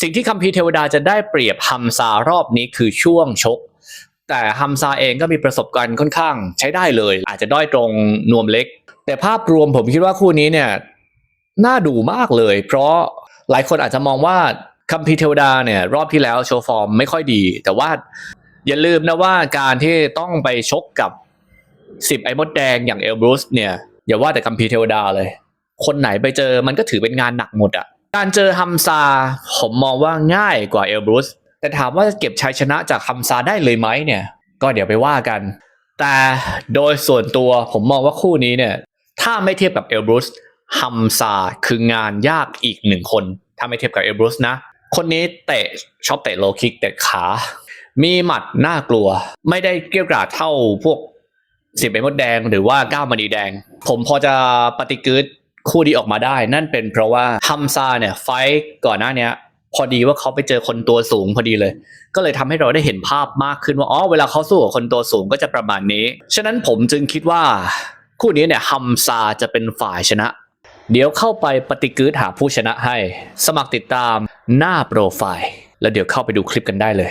สิ่งที่คัมภีร์เทวดาจะได้เปรียบฮัมซารอบนี้คือช่วงชก แต่ฮัมซาเองก็มีประสบการณ์ค่อนข้างใช้ได้เลย อาจจะด้อยตรงนวมเล็ก แต่ภาพรวมผมคิดว่าคู่นี้เนี่ยน่าดูมากเลย เพราะหลายคนอาจจะมองว่าคัมภีร์เทวดาเนี่ยรอบที่แล้วโชว์ฟอร์มไม่ค่อยดี แต่ว่าอย่าลืมนะว่าการที่ต้องไปชกกับสิบไอ้มดแดงอย่างเอลบรูซเนี่ยอย่าว่าแต่คัมภีร์เทวดาเลย คนไหนไปเจอมันก็ถือเป็นงานหนักหมดอะ การเจอฮัมซาผมมองว่าง่ายกว่าเอลบรูซแต่ถามว่าจะเก็บชัยชนะจากฮัมซาได้เลยไหมเนี่ย ก็เดี๋ยวไปว่ากัน แต่โดยส่วนตัวผมมองว่าคู่นี้เนี่ย ถ้าไม่เทียบกับเอลบรูซฮัมซาคืองานยากอีกหนึ่งคน ถ้าไม่เทียบกับเอลบรูซนะ คนนี้เตะชอบเตะโลคิกเตะขา มีหมัดน่ากลัว ไม่ได้เกรี้ยวกราดเท่าพวกสิบเอ็มดแดงหรือว่าก้าวมณีแดง ผมพอจะปฏิกึด คู่นี้ออกมาได้ นั่นเป็นเพราะว่าฮัมซาเนี่ยไฟก่อนหน้าเนี้ยพอดีว่าเขาไปเจอคนตัวสูงพอดีเลย ก็เลยทำให้เราได้เห็นภาพมากขึ้นว่าอ๋อเวลาเขาสู้กับคนตัวสูงก็จะประมาณนี้ ฉะนั้นผมจึงคิดว่า คู่นี้เนี่ยฮัมซาจะเป็นฝ่ายชนะ เดี๋ยวเข้าไปปฏิกึดหาผู้ชนะให้ สมัครติดตามหน้าโปรไฟล์ แล้วเดี๋ยวเข้าไปดูคลิปกันได้เลย